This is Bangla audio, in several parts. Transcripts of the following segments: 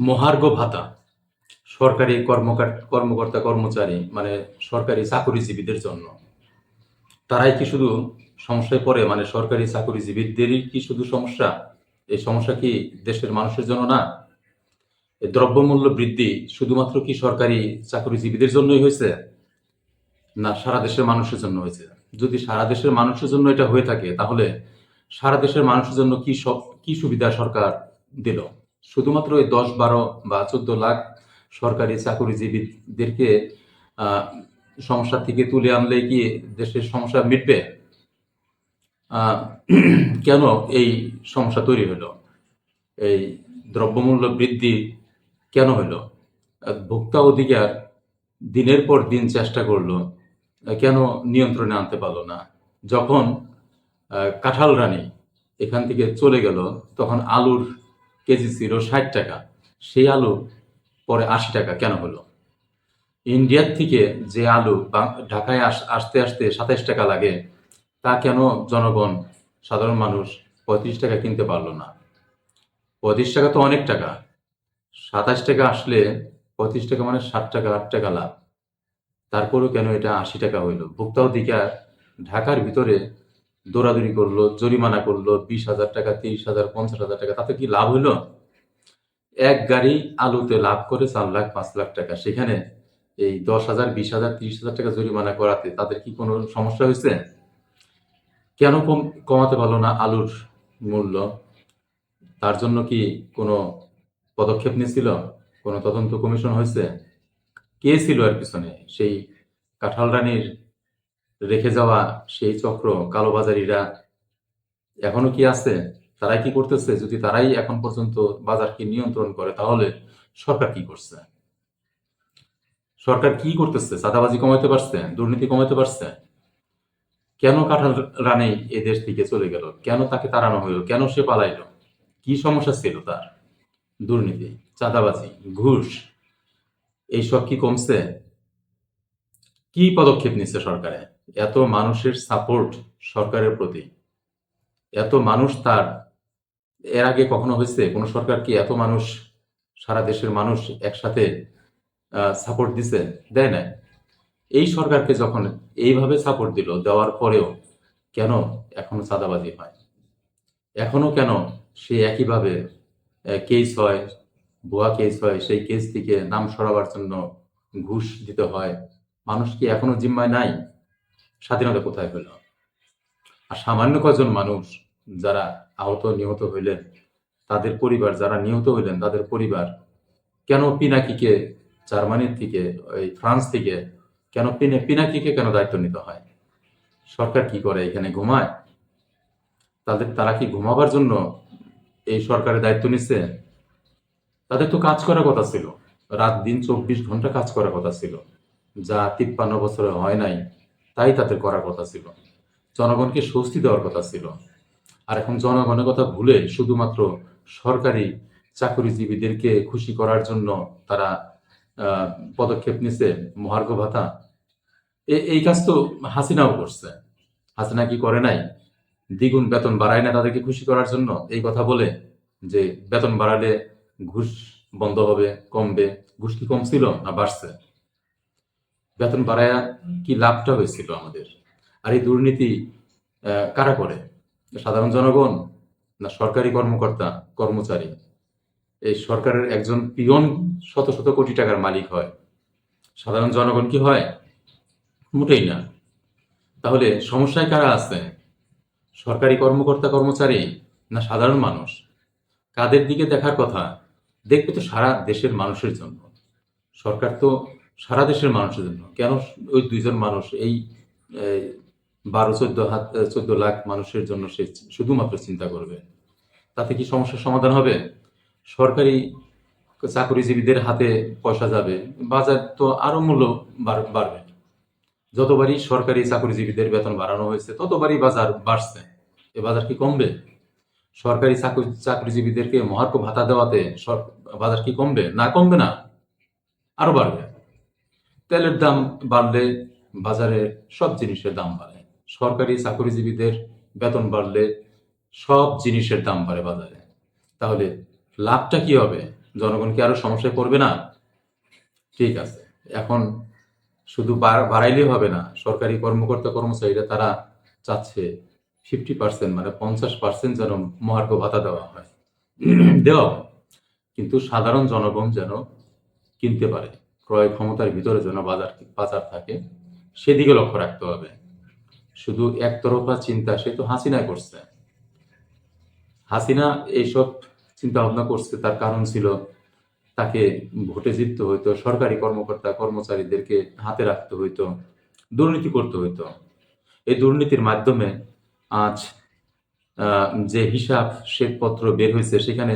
মহার্ঘ ভাতা সরকারি কর্মকার, কর্মকর্তা, কর্মচারী মানে সরকারি চাকরিজীবীদের জন্য। তারাই কি শুধু সমস্যায় পড়ে? মানে সরকারি চাকরিজীবীদেরই কি শুধু সমস্যা? এই সমস্যা কি দেশের মানুষের জন্য না? এই দ্রব্যমূল্য বৃদ্ধি শুধুমাত্র কি সরকারি চাকরিজীবীদের জন্যই হয়েছে? না, সারা দেশের মানুষের জন্য হয়েছে। যদি সারা দেশের মানুষের জন্য এটা হয়ে থাকে, তাহলে সারা দেশের মানুষের জন্য কি সব, কি সুবিধা সরকার দিল? শুধুমাত্র এই দশ বারো বা চোদ্দ লাখ সরকারি চাকরিজীবীদেরকে সমস্যা থেকে তুলে আনলে কি দেশের সমস্যা মিটবে? কেন এই সমস্যা তৈরি হলো? এই দ্রব্যমূল্য বৃদ্ধি কেন হলো? ভোক্তা অধিকার দিনের পর দিন চেষ্টা করল, কেন নিয়ন্ত্রণে আনতে পারল না? যখন কাঁঠাল রানী এখান থেকে চলে গেল, তখন আলুর কেজি ছিল ষাট টাকা, সেই আলু পরে আশি টাকা, কেন হলো? ইন্ডিয়ার থেকে যে আলু ঢাকায় আস- আসতে আসতে সাতাইশ টাকা লাগে, তা কেন জনগণ, সাধারণ মানুষ পঁয়ত্রিশ টাকা কিনতে পারল না? পঁয়ত্রিশ টাকা তো অনেক টাকা। সাতাশ টাকা আসলে পঁয়ত্রিশ টাকা মানে ষাট টাকা, আট টাকা লাভ। তারপরেও কেন এটা আশি টাকা হইল? ভোক্তা অধিকার ঢাকার ভিতরে দৌড়াদৌড়ি করল, জরিমানা করল, বিশ হাজার টাকা, তিরিশ হাজার, পঞ্চাশ হাজার টাকা, তাতে কি লাভ হইল? এক গাড়ি আলুতে লাভ করে চার লাখ, পাঁচ লাখ টাকা। সেখানে এই দশ হাজার, বিশ হাজার, তিরিশ হাজার টাকা জরিমানা করাতে তাদের কি কোনো সমস্যা হয়েছে? কেন কম কমাতে পারল না আলুর মূল্য? তার জন্য কি কোনো পদক্ষেপ নিয়েছিল? কোনো তদন্ত কমিশন হয়েছে? কে ছিল এর পিছনে? সেই কাঁঠাল রানীর রেখে যাওয়া সেই চক্র, কালোবাজারিরা এখনও কি আছে? তারাই কি করতেছে? যদি তারাই এখন পর্যন্ত বাজারকে নিয়ন্ত্রণ করে, তাহলে সরকার কি করছে? সরকার কি করতেছে? চাঁদাবাজি কমাতে পারছে? দুর্নীতি কমাতে পারছে? কেন কাঁঠাল রানী এ দেশ থেকে চলে গেল? কেন তাকে তাড়ানো হইল কেন সে পালাইলো? কি সমস্যা ছিল তার? দুর্নীতি, চাঁদাবাজি, ঘুষ, এইসব কি কমছে? কি পদক্ষেপ নিচ্ছে সরকারে? এত মানুষের সাপোর্ট সরকারের প্রতি। এত মানুষ তার, এর আগে কখনো হয়েছে, কোন সরকার কি এত মানুষ, সারা দেশের মানুষ একসাথে সাপোর্ট দিছে? দেয় না এই সরকারকে যখন এইভাবে সাপোর্ট দিল, দেওয়ার পরেও কেন এখনও চাঁদাবাজি হয়? এখনও কেন সে একইভাবে কেস হয়, ভুয়া কেস হয়, সেই কেস থেকে নাম সরাবার জন্য ঘুষ দিতে হয়? মানুষ কি এখনও জিম্মায় নাই? স্বাধীনতা কোথায় হইল আর সামান্য কজন মানুষ যারা আহত, নিহত হইলেন, তাদের পরিবার, যারা নিহত হইলেন, তাদের পরিবার কেন পিনাকিকে জার্মানির থেকে ওই ফ্রান্স থেকে কেন পিনে, পিনাকিকে কেন দায়িত্ব নিতে হয়? সরকার কি করে, এখানে ঘুমায়? তাদের, তারা কি ঘুমাবার জন্য এই সরকারের দায়িত্ব নিচ্ছে? তাদের তো কাজ করার কথা ছিল। রাত দিন চব্বিশ ঘণ্টা কাজ করার কথা ছিল। যা তিপ্পান্ন বছরে হয় নাই তাই তাদের করার কথা ছিল। জনগণকে স্বস্তি দেওয়ার কথা ছিল। আর এখন জনগণের কথা ভুলে শুধুমাত্র সরকারি চাকরিজীবীদেরকে খুশি করার জন্য তারা পদক্ষেপ নিছে মহার্ঘ ভাতা। এই কাজ তো হাসিনাও করছে। হাসিনা কি করে নাই? দ্বিগুণ বেতন বাড়ায় না তাদেরকে খুশি করার জন্য? এই কথা বলে যে বেতন বাড়ালে ঘুষ বন্ধ হবে, কমবে। ঘুষ কি কমছিল না বাড়ছে? বেতন বাড়ায় কি লাভটা হয়েছিল আমাদের? আর এই দুর্নীতি কারা করে? সাধারণ জনগণ না সরকারি কর্মকর্তা, কর্মচারী? এই সরকারের একজন পিয়ন শত শত কোটি টাকার মালিক হয়। সাধারণ জনগণ কি হয়? মোটেই না। তাহলে সমস্যায় কারা আছে? সরকারি কর্মকর্তা, কর্মচারী না সাধারণ মানুষ? কাদের দিকে দেখার কথা? দেখবে তো সারা দেশের মানুষের জন্য। সরকার তো সারা দেশের মানুষের জন্য। কেন ওই দুইজন মানুষ এই বারো, চোদ্দ হাত চোদ্দ লাখ মানুষের জন্য সে শুধুমাত্র চিন্তা করবে? তাতে কি সমস্যার সমাধান হবে? সরকারি চাকরিজীবীদের হাতে পয়সা যাবে, বাজার তো আরও মূল্য বাড়বে। যতবারই সরকারি চাকরিজীবীদের বেতন বাড়ানো হয়েছে, ততবারই বাজার বাড়ছে। এ বাজার কি কমবে? সরকারি চাকরি চাকরিজীবীদেরকে মহার্ঘ ভাতা দেওয়াতে বাজার কি কমবে? না কমবে না। আরও বাড়বে। তেলের দাম বাড়লে বাজারে সব জিনিসের দাম বাড়ে। সরকারি চাকরিজীবীদের বেতন বাড়লে সব জিনিসের দাম বাড়ে বাজারে। তাহলে লাভটা কি হবে? জনগণ কি আরও সমস্যায় পড়বে না? ঠিক আছে। এখন শুধু বাড়- বাড়াইলেই হবে না। সরকারি কর্মকর্তা কর্মচারীরা তারা চাচ্ছে ফিফটি পার্সেন্ট মানে পঞ্চাশ পার্সেন্ট যেন মহার্ঘ ভাতা দেওয়া হয়। দেওয়া কিন্তু সাধারণ জনগণ যেন কিনতে পারে। ক্রয় ক্ষমতার ভিতরে যেন বাজার বাজার থাকে, সেদিকে লক্ষ্য রাখতে হবে। শুধু একতরফা চিন্তা, সে তো হাসিনা করছে। হাসিনা এইসব চিন্তা ভাবনা করছে, তার কারণ ছিল তাকে ভোটে জিততে হইতো, সরকারি কর্মকর্তা, কর্মচারীদেরকে হাতে রাখতে হইতো, দুর্নীতি করতে হইতো। এই দুর্নীতির মাধ্যমে আজ যে হিসাব শ্বেতপত্র বের হয়েছে, সেখানে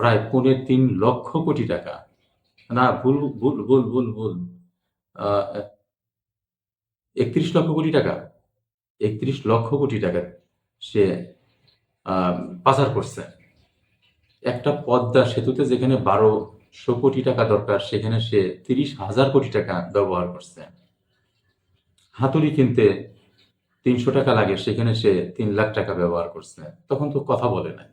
প্রায় পৌনে তিন লক্ষ কোটি টাকা না, ভুল ভুল ভুল ভুল ভুল। একত্রিশ লক্ষ কোটি টাকা, একত্রিশ লক্ষ কোটি টাকা সে পাচার করছে। একটা পদ্মা সেতুতে যেখানে বারোশো কোটি টাকা দরকার, সেখানে সে তিরিশ হাজার কোটি টাকা ব্যবহার করছে। হাতুড়ি কিনতে তিনশো টাকা লাগে, সেখানে সে তিন লাখ টাকা ব্যবহার করছে। তখন তো কথা বলে না।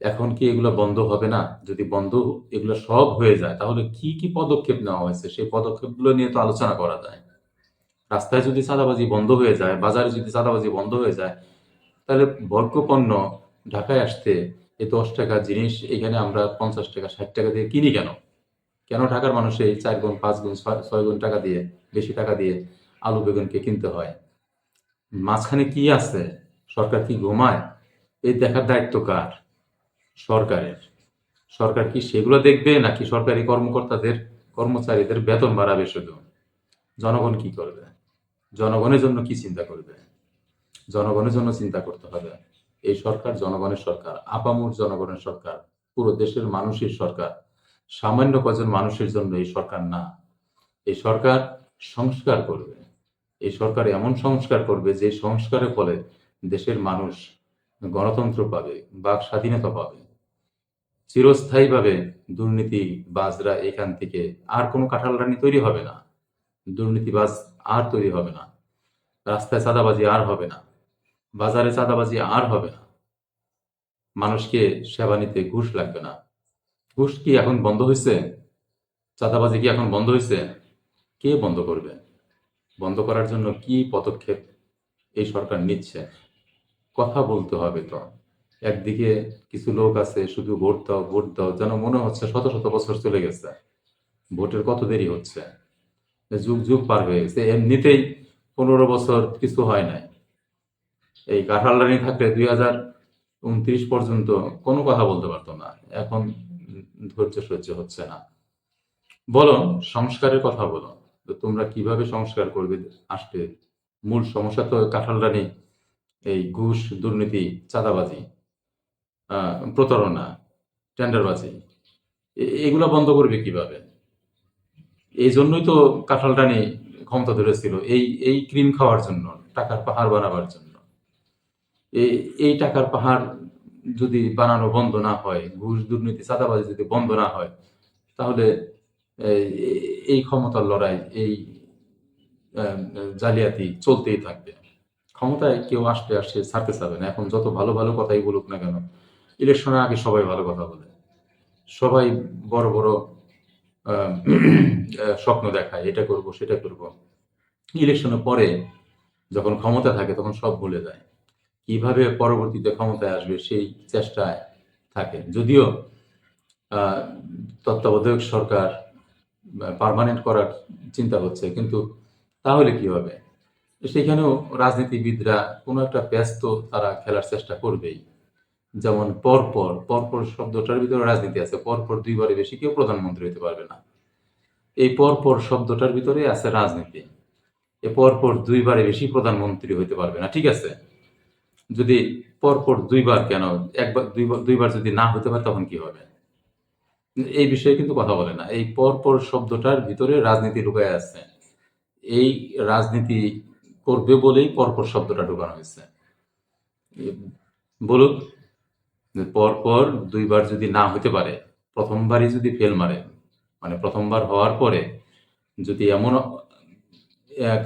এখন কি এগুলো বন্ধ হবে না? যদি বন্ধ এগুলো সব হয়ে যায়, তাহলে কি কি পদক্ষেপ নেওয়া হয়েছে? সেই পদক্ষেপগুলো নিয়ে তো আলোচনা করা যায় রাস্তায় যদি চাঁদাবাজি বন্ধ হয়ে যায়, বাজারে যদি চাঁদাবাজি বন্ধ হয়ে যায়, তাহলে বর্জ্য পণ্য ঢাকায় আসতে এই দশ টাকা জিনিস এখানে আমরা পঞ্চাশ টাকা, ষাট টাকা দিয়ে কিনি কেন? কেন ঢাকার মানুষ এই চার গুণ, পাঁচ গুণ ছয় গুণ টাকা দিয়ে, বেশি টাকা দিয়ে আলু বেগুনকে কিনতে হয়? মাঝখানে কি আছে? সরকার কি ঘুমায়? এই দেখার দায়িত্ব কার? সরকারের। সরকার কি সেগুলো দেখবে নাকি সরকারি কর্মকর্তাদের, কর্মচারীদের বেতন বাড়াবে শুধু? জনগণ কি করবে? জনগণের জন্য কি চিন্তা করবে? জনগণের জন্য চিন্তা করতে হবে। এই সরকার জনগণের সরকার, আপামুর জনগণের সরকার, পুরো দেশের মানুষের সরকার, সামান্য কজন মানুষের জন্য এই সরকার না। এই সরকার সংস্কার করবে। এই সরকার এমন সংস্কার করবে যে সংস্কারের ফলে দেশের মানুষ গণতন্ত্র পাবে, বাক স্বাধীনতা পাবে। চিরস্থায়ীভাবে দুর্নীতি বাজরা এখান থেকে আর কোনো কাঁঠাল রানী তৈরি হবে না। দুর্নীতিবাজ আর তৈরি হবে না। রাস্তায় চাঁদাবাজি আর হবে না। বাজারে চাঁদাবাজি আর হবে না। মানুষকে সেবা নিতে ঘুষ লাগবে না। ঘুষ কি এখন বন্ধ হয়েছে চাঁদাবাজি কি এখন বন্ধ হয়েছে কে বন্ধ করবে? বন্ধ করার জন্য কি পদক্ষেপ এই সরকার নিচ্ছে? কথা বলতে হবে তো। একদিকে কিছু লোক আছে, শুধু ভোট দাও ভোট দাও, যেন মনে হচ্ছে শত শত বছর চলে গেছে। ভোটের কত দেরি হচ্ছে? যুগ যুগ পার হয়ে গেছে। এমনিতেই পনেরো বছর কিছু হয় নাই। এই কাঁঠাল রানী থাকলে দুই হাজার উনত্রিশ পর্যন্ত কোনো কথা বলতে পারতো না। এখন ধৈর্য সহ্য হচ্ছে না। বলো সংস্কারের কথা বলো তো তোমরা কীভাবে সংস্কার করবে? আসতে মূল সমস্যা তো কাঁঠাল রানী, এই ঘুষ দুর্নীতি, চাঁদাবাজি। প্রতারণা, টেন্ডারবাজি এগুলা বন্ধ করবে কীভাবে? এই জন্যই তো কাঁঠাল রানী ক্ষমতা ধরেছিল, এই এই ক্রিম খাওয়ার জন্য, টাকার পাহাড় বানাবার জন্য। এই টাকার পাহাড় যদি বানানো বন্ধ না হয়, ঘুষ দুর্নীতি, চাঁদাবাজি যদি বন্ধ না হয়, তাহলে এই- ক্ষমতার লড়াই, এই জালিয়াতি চলতেই থাকবে। ক্ষমতায় কেউ আসতে আসে ছাড়তে চাবে না। এখন যত ভালো ভালো কথাই বলুক না কেন ইলেকশনের আগে সবাই ভালো কথা বলে। সবাই বড় বড় স্বপ্ন দেখায়, এটা করব, সেটা করব। ইলেকশনের পরে যখন ক্ষমতা থাকে তখন সব ভুলে যায়। কীভাবে পরবর্তীতে ক্ষমতায় আসবে সেই চেষ্টায় থাকে। যদিও তত্ত্বাবধায়ক সরকার পার্মানেন্ট করার চিন্তা হচ্ছে, কিন্তু তাহলে কি হবে সেখানেও রাজনীতিবিদরা কোনো একটা ব্যস্ত তারা খেলার চেষ্টা করবেই। যেমন পরপর পরপর শব্দটার ভিতরে রাজনীতি আছে, পরপর দুইবারে বেশি কেউ প্রধানমন্ত্রী হতে পারবে না। এই পরপর শব্দটার ভিতরে আছে রাজনীতি। এ পরপর দুইবারে বেশি প্রধানমন্ত্রী হতে পারবে না, ঠিক আছে? যদি পরপর দুইবার কেন, একবার, দুইবার দুইবার যদি না হতে পারে তখন কি হবে? এই বিষয়ে কিন্তু কথা বলে না। এই পরপর শব্দটার ভিতরে রাজনীতি ঢুকায় আছে। এই রাজনীতি করবে বলেই পরপর শব্দটা ঢুকানো হয়েছে। বলুক পরপর দুইবার যদি না হতে পারে, প্রথমবারই যদি ফেল মারে মানে প্রথমবার হওয়ার পরে যদি এমন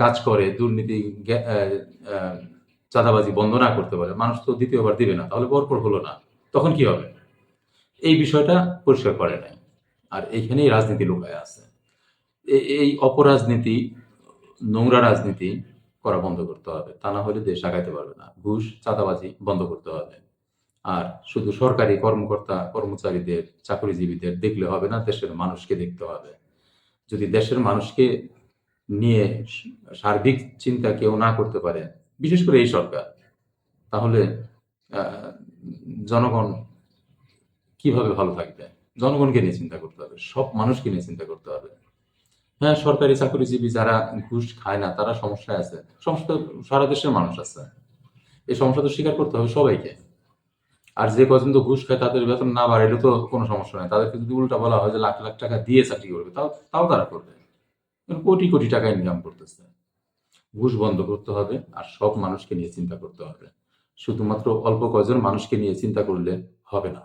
কাজ করে, দুর্নীতি চাঁদাবাজি বন্ধ না করতে পারে, মানুষ তো দ্বিতীয়বার দিবে না, তাহলে পরপর হলো না, তখন কি হবে? এই বিষয়টা পরিষ্কার করে নাই, আর এইখানেই রাজনীতি লুকায় আছে। এই অপরাজনীতি, নোংরা রাজনীতি করা বন্ধ করতে হবে, তা না হলে দেশ আগাইতে পারবে না, ঘুষ, চাঁদাবাজি বন্ধ করতে হবে। আর শুধু সরকারি কর্মকর্তা, কর্মচারীদের, চাকরিজীবীদের দেখলে হবে না, দেশের মানুষকে দেখতে হবে। যদি দেশের মানুষকে নিয়ে সার্বিক চিন্তা কেউ না করতে পারে, বিশেষ করে এই সরকার, তাহলে জনগণ কীভাবে ভালো থাকবে? জনগণকে নিয়ে চিন্তা করতে হবে, সব মানুষকে নিয়ে চিন্তা করতে হবে। হ্যাঁ সরকারি চাকরিজীবী যারা ঘুষ খায় না, তারা সমস্যায় আছে। সমস্যা সারা দেশের মানুষ আছে। এই সমস্যা তো স্বীকার করতে হবে সবাইকে। আর যে পর্যন্ত ঘুষ খায় তাদের বেতন না বাড়াইলে তো কোনো সমস্যা নেই। তাদেরকে যদি উল্টা বলা হয় যে লাখ লাখ টাকা দিয়ে চাকরি করবে, তাও তাও তারা করবে। কারণ কোটি কোটি টাকা ইনকাম করতেছে। ঘুষ বন্ধ করতে হবে আর সব মানুষকে নিয়ে চিন্তা করতে হবে। শুধুমাত্র অল্প কয়জন মানুষকে নিয়ে চিন্তা করলে হবে না।